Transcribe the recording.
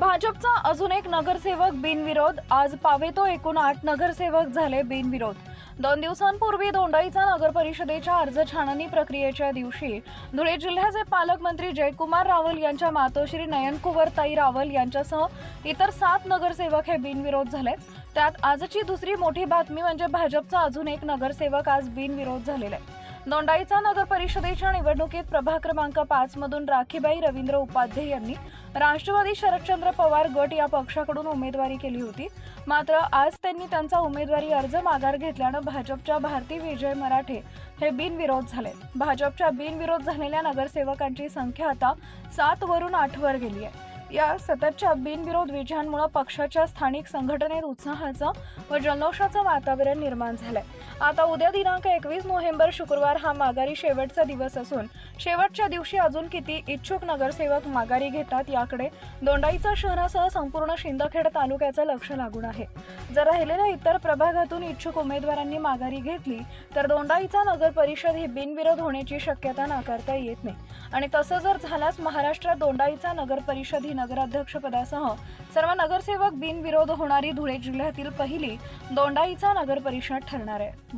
भाजपचा अजून एक नगरसेवक बिनविरोध. आज पावेतो एकूण आठ नगरसेवक झाले बिनविरोध. दोन दिवसांपूर्वी दोंडाईचा नगर परिषदेच्या अर्ज छाननी प्रक्रियेच्या दिवशी धुळे जिल्ह्याचे पालकमंत्री जयकुमार रावल यांच्या मातोश्री नयनकुवरताई रावल यांच्यासह इतर सात नगरसेवक हे बिनविरोध झाले. त्यात आजची दुसरी मोठी बातमी म्हणजे भाजपचा अजून एक नगरसेवक आज बिनविरोध झालेला आहे. दोंडाईचा नगर परिषदेच्या निवडणुकीत प्रभाग क्रमांक पाच मधून राखीबाई रवींद्र उपाध्ये यांनी राष्ट्रवादी शरदचंद्र पवार गट या पक्षाकडून उमेदवारी केली होती. मात्र आज त्यांनी त्यांचा उमेदवारी अर्ज माघार घेतल्यानं भाजपच्या भारती विजय मराठे हे बिनविरोध झाले. भाजपच्या बिनविरोध झालेल्या नगरसेवकांची संख्या आता सात वरून आठवर गेली आहे. या सततच्या बिनविरोध विजयांमुळे पक्षाच्या स्थानिक संघटनेत उत्साहाचं व जल्लोषाचं वातावरण निर्माण झालंय. आता उद्या दिनांक एकवीस नोव्हेंबर शुक्रवार हा माघारी शेवटचा दिवस असून शेवटच्या दिवशी अजून किती इच्छुक नगरसेवक माघारी घेतात याकडे दोंडाईचा शहरासह संपूर्ण शिंदखेड तालुक्याचं लक्ष लागून आहे. जर राहिलेल्या इतर प्रभागातून इच्छुक उमेदवारांनी माघारी घेतली तर दोंडाईचा नगर परिषद ही बिनविरोध होण्याची शक्यता नाकारता येत नाही. आणि तसं जर झाल्यास महाराष्ट्रात दोंडाईचा नगर परिषद ही नगराध्यक्षपदासह सर्व नगरसेवक बिनविरोध होणारी धुळे जिल्ह्यातील पहिली दोंडाईचा नगर परिषद ठरणार आहे.